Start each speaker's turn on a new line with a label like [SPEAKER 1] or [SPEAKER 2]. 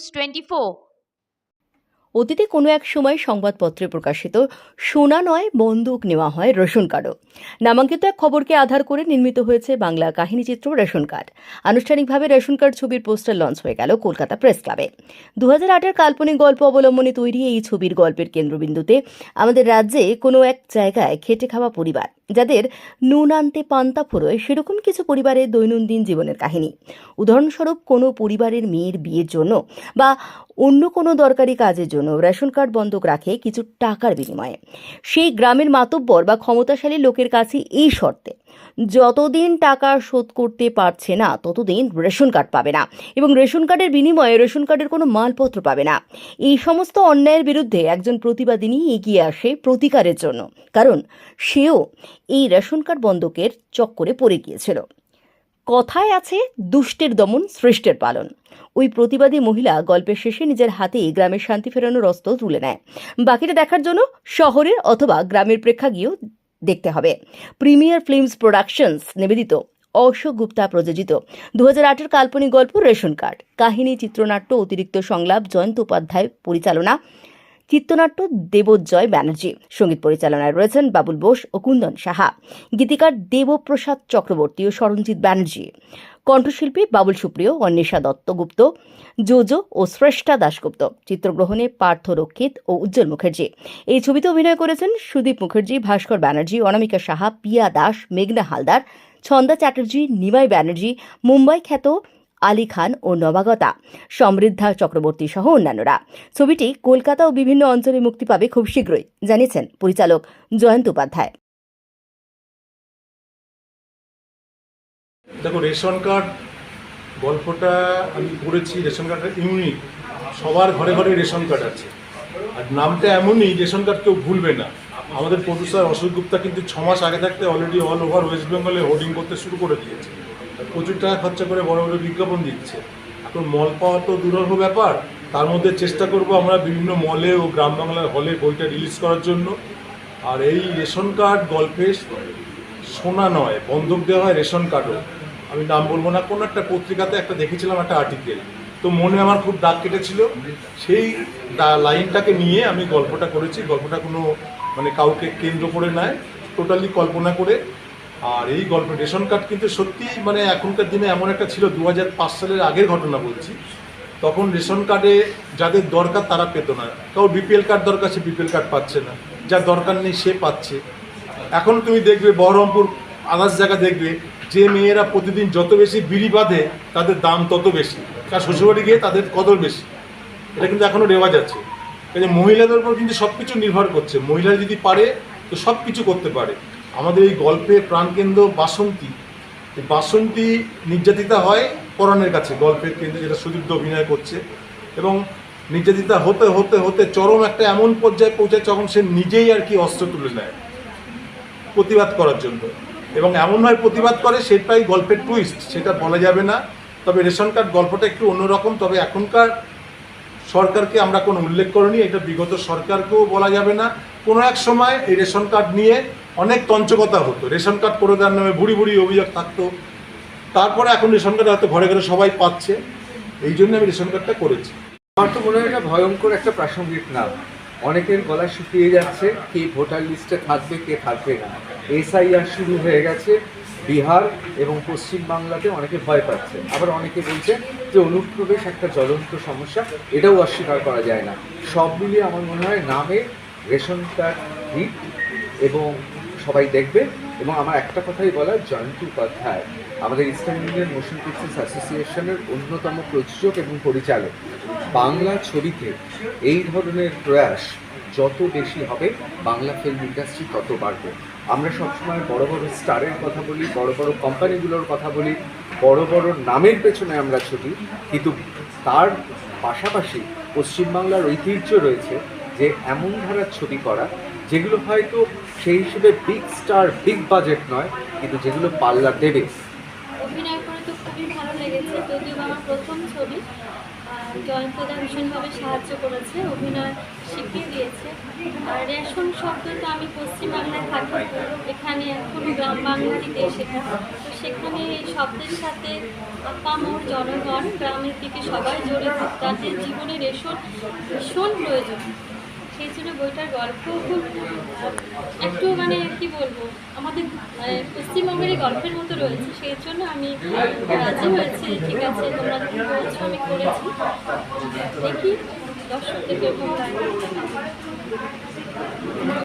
[SPEAKER 1] 24
[SPEAKER 2] অতীতে কোনো এক সময় সংবাদপত্রে প্রকাশিত সোনা নয়, বন্দুক নেওয়া হয় রেশন কার্ডও। নামাঙ্কিত এক খবরকে আধার করে নির্মিত হয়েছে বাংলা কাহিনীচিত্র রেশন কার্ড। আনুষ্ঠানিকভাবে রেশন কার্ড ছবির পোস্টার লঞ্চ হয়ে গেল কলকাতা প্রেস ক্লাবে। দু হাজার আটের কাল্পনিক গল্প অবলম্বনে তৈরি এই ছবির গল্পের কেন্দ্রবিন্দুতে আমাদের রাজ্যে কোনো এক জায়গায় খেটে খাওয়া পরিবার, যাদের নুন আনতে পান্তা ফুরোয় সেরকম কিছু পরিবারের দৈনন্দিন জীবনের কাহিনী। উদাহরণস্বরূপ কোনো পরিবারের মেয়ের বিয়ের জন্য বা অন্য কোনো দরকারি কাজের জন্য রেশন কার্ড বন্ধক রাখে কিছু টাকার বিনিময়ে। সেই গ্রামের মাতব্বর বা ক্ষমতাশালী লোকের কাছে এই শর্তে, যতদিন টাকা শোধ করতে পারছে না, ততদিন রেশন কার্ড পাবে না এবং রেশন কার্ডের বিনিময়ে রেশন কার্ডের কোনো মালপত্র পাবে না। এই সমস্ত অন্যায়ের বিরুদ্ধে একজন প্রতিবাদিনী এগিয়ে আসে প্রতিকারের জন্য, কারণ সেও এই রেশন কার্ড বন্ধকের চক্করে পড়ে গিয়েছিল। কথায় আছে, দুষ্টের দমন শ্রেষ্ঠের পালন। ওই প্রতিবাদী মহিলা গল্পের শেষে নিজের হাতেই গ্রামের শান্তি ফেরানোর অস্ত্র তুলে নেয়। বাকিটা দেখার জন্য শহরের অথবা গ্রামের প্রেক্ষাগৃহ দেখতে হবে। প্রিমিয়ার ফিল্মস প্রোডাকশনস নিবেদিত অশোক গুপ্তা প্রযোজিত দু হাজার কাল্পনিক গল্প রেশন কার্ড। কাহিনী, চিত্রনাট্য, অতিরিক্ত সংলাপ, জয়ন্ত উপাধ্যায় পরিচালনা। চিত্রনাট্য দেবোজ্জয় ব্যানার্জি। সংগীত পরিচালনায় রয়েছেন বাবুল বোস ও কুন্দন সাহা। গীতিকার দেবপ্রসাদ চক্রবর্তী ও সরঞ্জিৎ ব্যানার্জি। কণ্ঠশিল্পী বাবুল সুপ্রিয় অন্বেষা দত্তগুপ্ত জোজো ও শ্রেষ্ঠা দাশগুপ্ত। চিত্রগ্রহণে পার্থ রক্ষিত ও উজ্জ্বল মুখার্জি। এই ছবিতে অভিনয় করেছেন সুদীপ মুখার্জি, ভাস্কর ব্যানার্জি, অনামিকা সাহা, পিয়া দাস, মেঘনা হালদার, ছন্দা চ্যাটার্জি, নিমাই ব্যানার্জি, মুম্বাই খ্যাত আলী খান ও নবাগতা, সমৃদ্ধা চক্রবর্তী সহ অন্যান্যরা। ছবিটি কলকাতা ও বিভিন্ন অঞ্চলে মুক্তি পাবে খুব শীঘ্রই, জানিয়েছেন পরিচালক জয়ন্ত উপাধ্যায়।
[SPEAKER 3] দেখো রেশন কার্ড গল্পটা আমি পড়েছি রেশন কার্ডের ইউনিক সবার ঘরে ঘরে রেশন কার্ড আছে। আর নামটা এমনই, রেশন কার্ড কেউ ভুলবে না। আমাদের প্রডিউসার অশোক গুপ্তা কিন্তু ছ মাস আগে থাকতে অলরেডি অল ওভার ওয়েস্ট বেঙ্গলে হোর্ডিং করতে শুরু করে দিয়েছে। প্রচুর টাকা খরচা করে বড় বড় বিজ্ঞাপন দিচ্ছে। এখন মল পাওয়া তো দুরূহ ব্যাপার। তার মধ্যে চেষ্টা করব আমরা বিভিন্ন মলে ও গ্রাম বাংলার হলে বইটা রিলিজ করার জন্য। আর এই রেশন কার্ড গল্পে সোনা নয়, বন্ধক দেওয়া হয় রেশন কার্ডও। আমি নাম বলব না, কোনো একটা পত্রিকাতে একটা দেখেছিলাম একটা আর্টিকেল তো মনে আমার খুব দাগ কেটেছিল। সেই লাইনটাকে নিয়ে আমি গল্পটা করেছি। গল্পটা কোনো মানে কাউকে কেন্দ্র করে নয় টোটালি কল্পনা করে আর এই গল্প রেশন কার্ড কিন্তু সত্যি মানে এখনকার দিনে এমন একটা ছিল দু হাজার পাঁচ সালের আগের ঘটনা বলছি। তখন রেশন কার্ডে যাদের দরকার তারা পেত না। কাউ বিপিএল কার্ড দরকার সে বিপিএল কার্ড পাচ্ছে না। যার দরকার নেই সে পাচ্ছে। এখন তুমি দেখবে বহরমপুর, আদার্স জায়গা দেখবে, যে মেয়েরা প্রতিদিন যত বেশি বিড়ি বাঁধে, তাদের দাম তত বেশি। তার শ্বশুরবাড়ি গিয়ে তাদের কদর বেশি। এটা কিন্তু এখনও রেওয়াজ আছে। কাজে মহিলাদের উপর কিন্তু সব কিছু নির্ভর করছে। মহিলা যদি পারে, তো সব কিছু করতে পারে। আমাদের এই গল্পের প্রাণকেন্দ্র বাসন্তী বাসন্তী নির্যাতিতা হয় পরাণের কাছে, গল্পের কেন্দ্রে যেটা সুদীপ্ত অভিনয় করছে। এবং নির্যাতিতা হতে হতে হতে চরম একটা এমন পর্যায়ে পৌঁছায় যখন সে নিজেই আর কি অস্ত্র তুলে নেয় প্রতিবাদ করার জন্য। এবং এমনভাবে প্রতিবাদ করে সেটাই গল্পের টুইস্ট সেটা বলা যাবে না। তবে রেশন কার্ড গল্পটা একটু অন্যরকম, তবে এখনকার সরকারকে আমরা কোনো উল্লেখ করিনি, এটা বিগত সরকারকেও বলা যাবে না। কোনো এক সময় এই রেশন কার্ড নিয়ে অনেক তঞ্চকতা হতো। রেশন কার্ড করে দেওয়ার নামে বুড়ি বুড়ি অভিযোগ থাকতো। তারপরে এখন রেশন কার্ড হয়তো ঘরে ঘরে সবাই পাচ্ছে, এই জন্য আমি রেশন কার্ডটা করেছি।
[SPEAKER 4] আমার তো মনে হয় এটা ভয়ঙ্কর একটা প্রাসঙ্গিক নাম। অনেকের গলা শুকিয়ে যাচ্ছে, কে ভোটার লিস্টে থাকবে, কে থাকবে না। এসআইআর শুরু হয়ে গেছে, বিহার এবং পশ্চিম বাংলাতে অনেকে ভয় পাচ্ছে। আবার অনেকে বলছে যে অনুপ্রবেশ একটা জ্বলন্ত সমস্যা, এটাও অস্বীকার করা যায় না। সব মিলিয়ে আমার মনে হয় নামে রেশন কার্ড হিট এবং সবাই দেখবে। এবং আমার একটা কথাই বলা জয়ন্ত উপাধ্যায় আমাদের ইস্টার্ন ইন্ডিয়ান মোশন পিকচার্স অ্যাসোসিয়েশনের অন্যতম প্রযোজক এবং পরিচালক। বাংলা ছবিতে এই ধরনের প্রয়াস যত বেশি হবে, বাংলা ফিল্ম ইন্ডাস্ট্রি তত বাড়বে। আমরা সবসময় বড় বড় স্টারের কথা বলি, বড় বড় কোম্পানিগুলোর কথা বলি, বড় বড় নামের পেছনে আমরা ছুটি, কিন্তু তার পাশাপাশি পশ্চিমবাংলার ঐতিহ্য রয়েছে যে, এমন ধারার ছবি করা, যেগুলো হয়তো সেই হিসেবে বিগ স্টার বিগ বাজেট নয়, কিন্তু যেগুলো পাল্লা দেবে।
[SPEAKER 5] অভিনয় করে তো খুবই ভালো লেগেছে, যদিও আমার প্রথম ছবি জয়ন্তদা ভীষণভাবে সাহায্য করেছে, অভিনয় শিখিয়ে দিয়েছে। আর রেশন শব্দ তো আমি পশ্চিমবাংলায় থাকি, এখানে এখনও গ্রাম দেশ এটা তো সেখানে এই শব্দের সাথে আপামর জনগণ, গ্রামের দিকে সবাই জড়িত, তাদের জীবনে রেশন ভীষণ প্রয়োজন। সেই জন্য বইটার গল্প খুব একটু মানে কি বলব, আমাদের মানে পশ্চিমবঙ্গের গল্পের মতো রয়েছে, সেই জন্য আমি রাজি হয়েছি, ঠিক আছে, তোমরা আমি করেছি। দেখি কেমন লাগে